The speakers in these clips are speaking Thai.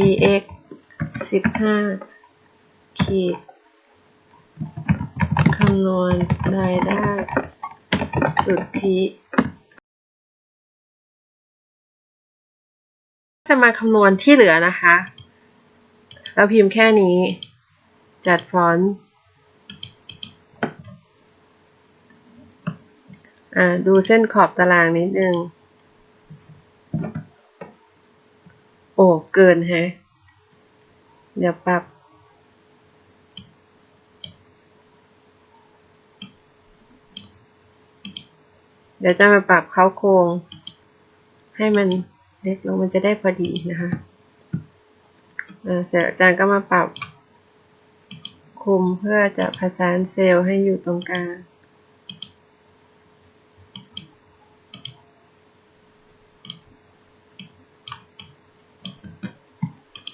ex สิบห้าขีดคำนวณรายได้สุทธิจะมาคำนวณที่เหลือนะคะแล้วพิมพ์แค่นี้ จัดฟอนต์อ่าดูเส้นขอบตารางนิดนึง อ้เกินแฮะ เดี๋ยวปรับเดี๋ยวจะมาปรับเข้าโครง ให้มันเล็กลงมันจะได้พอดีนะคะอ่าเสร็จอาจารย์ก็มาปรับคุมเพื่อจะผสานเซลล์ให้อยู่ตรงกลาง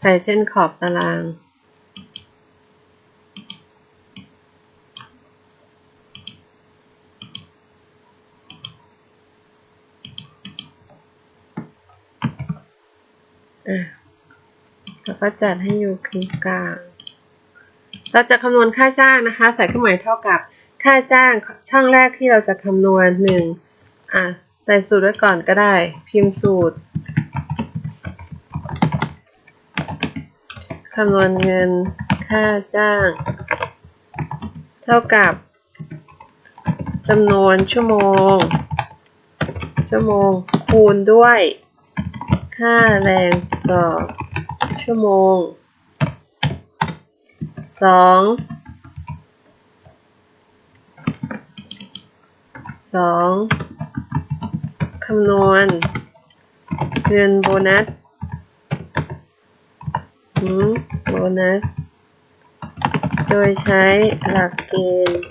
ใส่เส้นขอบตารางอะแล้วก็จัดให้อยู่ตรงกลาง เราจะคำนวณค่าจ้างนะคะ ใส่เครื่องหมายเท่ากับค่าจ้างช่องแรกที่เราจะคำนวณหนึ่งอะใส่สูตรไว้ก่อนก็ได้ พิมพ์สูตร คำนวณเงินค่าจ้าง เท่ากับจำนวนชั่วโมง ชั่วโมงคูณด้วย ค่าแรงต่อชั่วโมง สองสองคำนวณ เงินโบนัส หืมโบนัส โดยใช้หลักเกณฑ์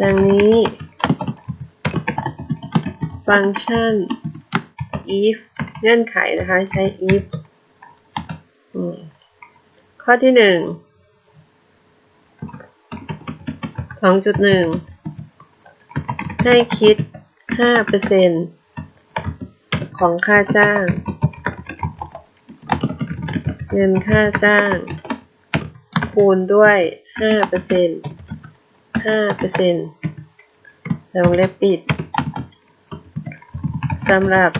ดังนี้ ฟังก์ชัน if เงื่อนไขนะคะ ใช้ if ข้อที่หนึ่งสองจุดหนึ่งให้คิดห้าเปอร์เซ็นต์ ของค่าจ้าง เงินค่าจ้าง คูณด้วยห้าเปอร์เซ็นห้าเปอร์เซ็นวงเล็บปิดสำหรับ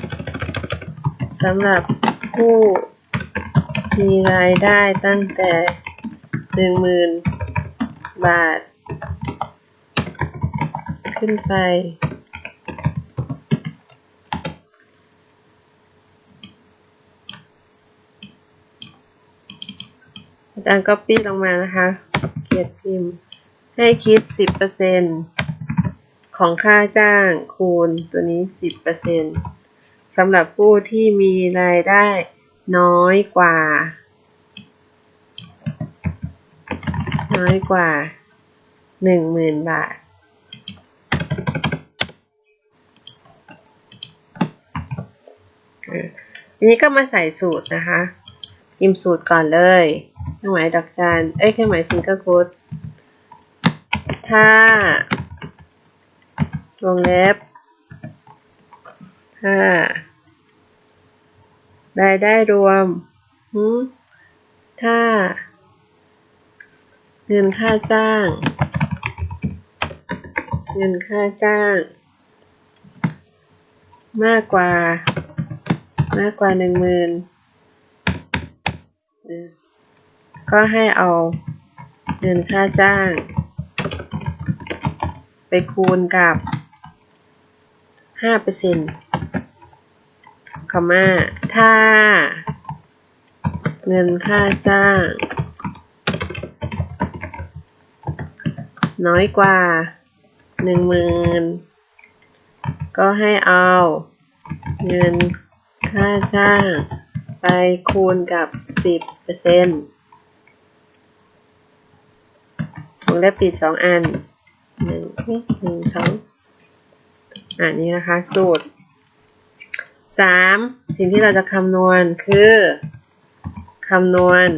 สำหรับผู้มีรายได้ตั้งแต่หนึ่งหมื่นบาท ขึ้นไป อาจารย์ก็ปี้ลงมานะคะ เขียนพิมพ์ ให้คิดสิบเปอร์เซ็นของค่าจ้างคูณตัวนี้สิบเปอร์เซ็นสำหรับผู้ที่มีรายได้น้อยกว่า น้อยกว่าหนึ่งหมื่นบาทออทีนี้ก็มาใส่สูตรนะคะ พิมพ์สูตรก่อนเลย รื่องหมายดอกจันเอ้ยเครื่องหมายซิงเกิลโค้ดถ้าวงเล็บถ้ารายได้รวมหืมถ้า เงินค่าจ้าง เงินค่าจ้าง มากกว่า มากกว่าหนึ่งหมื่น ก็ให้เอาเงินค่าจ้าง ไปคูณกับห้าเปอร์เซ็นต์คำว่าถ้า เงินค่าจ้าง น้อยกว่าหนึ่งหมื่นก็ให้เอาเงินค่าจ้าง ไปคูณกับสิบเปอร์เซ็นต์ว งเล็บปิดสองอันหนึ่งหนึ่งสองอันนี้นะคะสูตรสามสิ่งที่เราจะคำนวณคือคำนวณ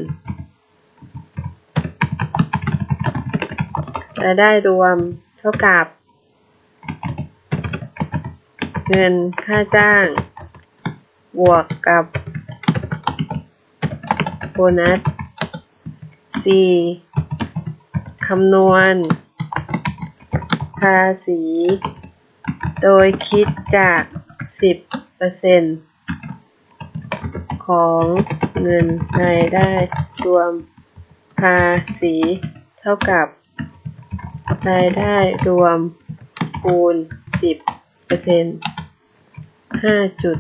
รายได้รวมเท่ากับ เงินค่าจ้าง บวกกับโบนัสสี่ คำนวณ ภาษี โดยคิดจากสิบเปอร์เซ็นของเงินรายได้รวมภาษีเท่ากับ รายได้รวมคูณสิบเปอร์เซ็นห้าจุด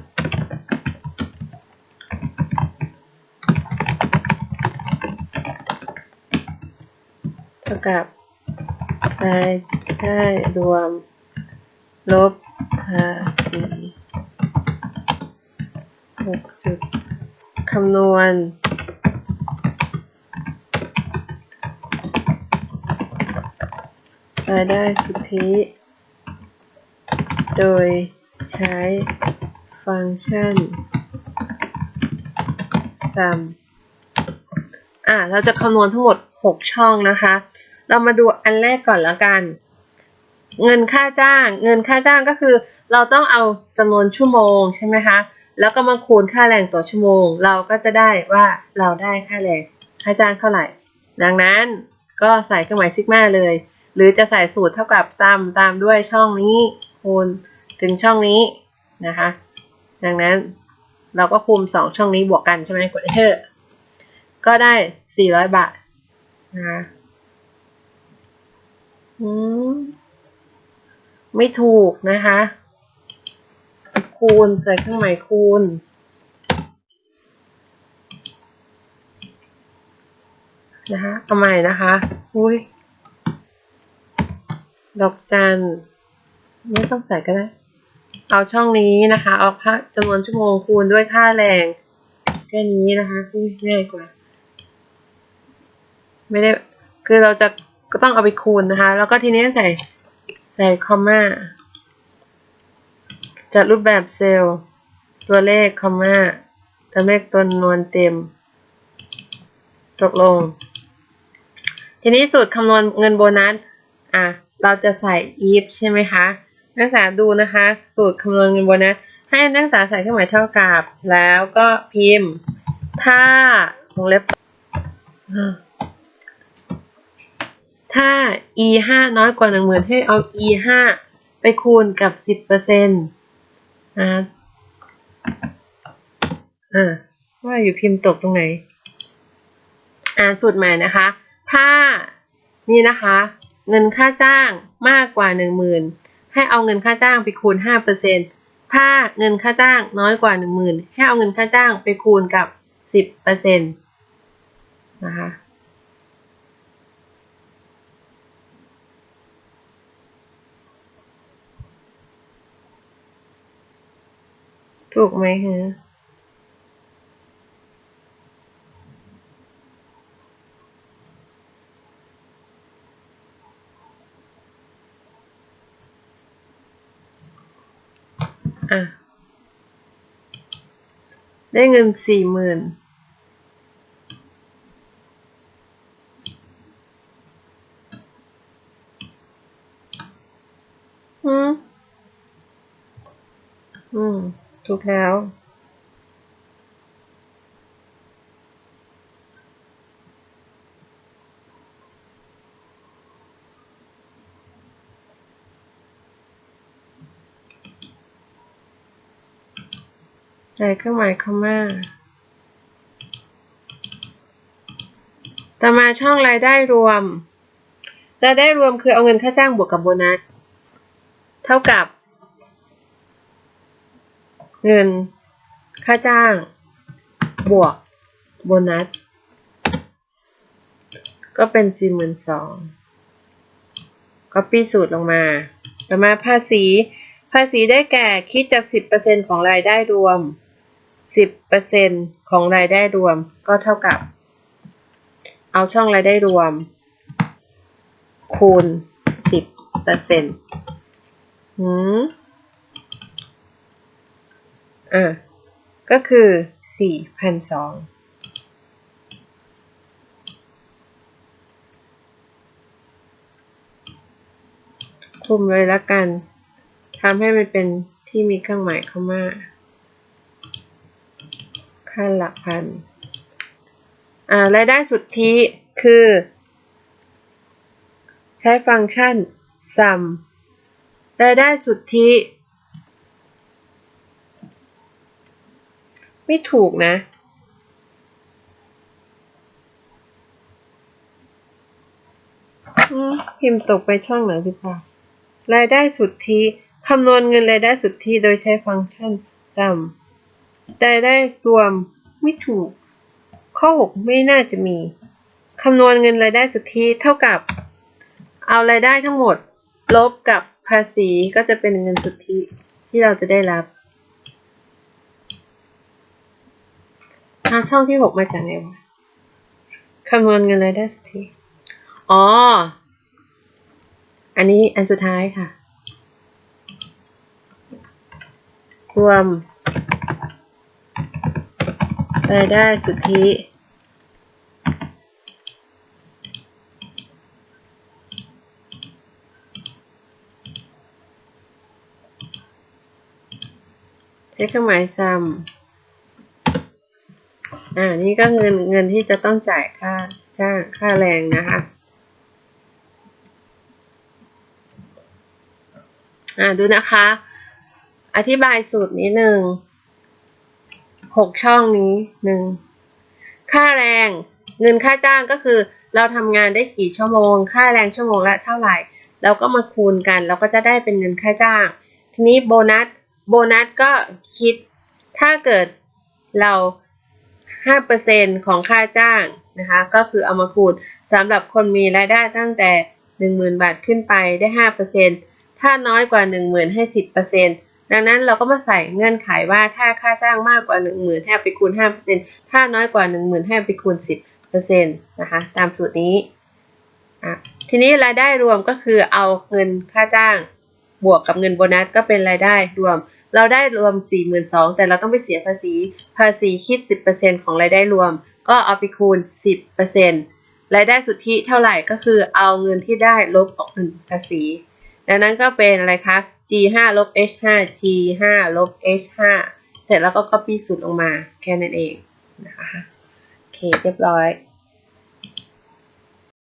กับรายได้รวม ลบภาษีหกจุดคำนวณ รายได้สุทธิ โดยใช้ฟังก์ชัน sum อะเราจะคำนวณทั้งหมด 6 ช่องนะคะ เรามาดูอันแรกก่อนแล้วกัน เงินค่าจ้าง เงินค่าจ้างก็คือ เราต้องเอาจำนวนชั่วโมงใช่ไหมคะ แล้วก็มาคูณค่าแรงต่อชั่วโมง เราก็จะได้ว่าเราได้ค่าแรงค่าจ้างเท่าไหร่ ดังนั้นก็ใส่เครื่องหมายซิกมาเลย หรือจะใส่สูตรเท่ากับซ้ำตามด้วยช่องนี้คูณถึงช่องนี้นะคะ ดังนั้นเราก็คูณสองช่องนี้บวกกันใช่ไหมกด enter ก็ได้ 400 บาทนะคะ ไม่ถูกนะคะ คูณใส่เครื่องหมายคูณ นะคะเอาใหม่นะคะ อุ้ย ดอกจัน ไม่ต้องใส่ก็ได้ เอาช่องนี้นะคะ เอาค่าจำนวนชั่วโมงคูณด้วยค่าแรง แค่นี้นะคะอุ้ยง่ายกว่า ไม่ได้ คือเราจะ ก็ต้องเอาไปคูณนะคะ แล้วก็ทีนี้ใส่ใส่คอมมาจัดรูปแบบเซลล์ตัวเลขคอมมาตัวเลขตัวนวนเต็ม ตกลง ทีนี้สูตรคำนวณเงินโบนัสอะเราจะใส่ if ใช่ไหมคะ นักศึกษาดูนะคะ สูตรคำนวณเงินโบนัสให้นักศึกษาใส่เครื่องหมายเท่ากับ แล้วก็พิมพ์ ถ้าวงเล็บอ่า ถ้า e ห้าน้อยกว่าหนึ่งหมื่นให้เอา e ห้าไปคูณกับสิบเปอร์เซ็นต์อ่าอ่าว่าอยู่พิมพ์ตกตรงไหน อ่านสูตรใหม่นะคะ ถ้านี่นะคะ เงินค่าจ้างมากกว่าหนึ่งหมื่นให้เอาเงินค่าจ้างไปคูณห้าเปอร์เซ็นถ้าเงินค่าจ้างน้อยกว่าหนึ่งหมื่นให้เอาเงินค่าจ้างไปคูณกับสิบเปอร์เซ็นต์นะคะ ถูกไหมฮะอะ ได้เงินสี่หมื่นอืมอืม ถูกแล้ว ใส่เครื่องหมายคอมมาต่อมาช่องรายได้รวม รายได้รวมคือเอาเงินค่าจ้างบวกกับโบนัส เท่ากับ เงิน ค่าจ้าง บวก โบนัส ก็เป็นสี่หมื่นสองก็ปีสูตรลงมา ต่อมาภาษี ภาษีได้แก่คิดจากสิบเปอร์เซ็นของรายได้รวมสิบเปอร์เซ็นของรายได้รวม ก็เท่ากับ เอาช่องรายได้รวม คูณสิบเปอร์เซ็นต์หืม อะก็คือสี่พันสองคุมเลยละกันทำให้มันเป็นที่มีเครื่องหมายเข้ามาพันหลักพัน อ่ารายได้สุทธิคือ ใช้ฟังก์ชัน sum รายได้สุทธิ ไม่ถูกนะ พิมพ์ตกไปช่องไหนดีกว่ารายได้สุทธิคำนวณเงินรายได้สุทธิโดยใช้ฟังก์ชัน sum รายได้รวมไม่ถูก ข้อ 6 ไม่น่าจะมีคำนวณเงินรายได้สุทธิเท่ากับ เอารายได้ทั้งหมด ลบกับภาษีก็จะเป็นเงินสุทธิที่เราจะได้รับ อาช่องที่6มาจากไหนวะคำนวณเงินรายได้สุทธิอ๋อ อันนี้อันสุดท้ายค่ะ รวมรายได้สุทธิใช้เครื่องหมายซ้ำ อ่า นี่ก็เงินเงินที่จะต้องจ่ายค่าจ้างค่าแรงนะคะ อ่า ดูนะคะ อธิบายสูตรนี้หนึ่ง หกช่องนี้หนึ่ง ค่าแรง เงินค่าจ้างก็คือ เราทำงานได้กี่ชั่วโมง ค่าแรงชั่วโมงละเท่าไหร่ เราก็มาคูณกัน เราก็จะได้เป็นเงินค่าจ้าง ทีนี้โบนัส โบนัสก็คิด ถ้าเกิดเรา 5%ของค่าจ้างนะคะ ก็คือเอามาคูณสำหรับคนมีรายได้ตั้งแต่ 10,000 บาทขึ้นไปได้ 5%ถ้าน้อยกว่า 10,000 ให้ 10%ดังนั้นเราก็มาใส่เงื่อนไขว่าถ้าค่าจ้างมากกว่า 10,000ให้ไปคูณ 5%ถ้าน้อยกว่า 10,000 ให้ไปคูณ 10%นะคะ ตามสูตรนี้อะทีนี้รายได้รวมก็คือเอาเงินค่าจ้างบวกกับเงินโบนัสก็เป็นรายได้รวม เราได้รวม 42,000แต่เราต้องไปเสียภาษี ภาษีคิด 10%ของรายได้รวม ก็เอาไปคูณ 10%รายได้สุทธิเท่าไหร่ก็คือเอาเงินที่ได้ลบออกเงินภาษี ดังนั้นก็เป็นอะไรคะ G5 ลบ H5 G5 ลบ H5 เสร็จแล้วก็ copy สูตรออกมาแค่นั้นเองนะคะโอเคเรียบร้อย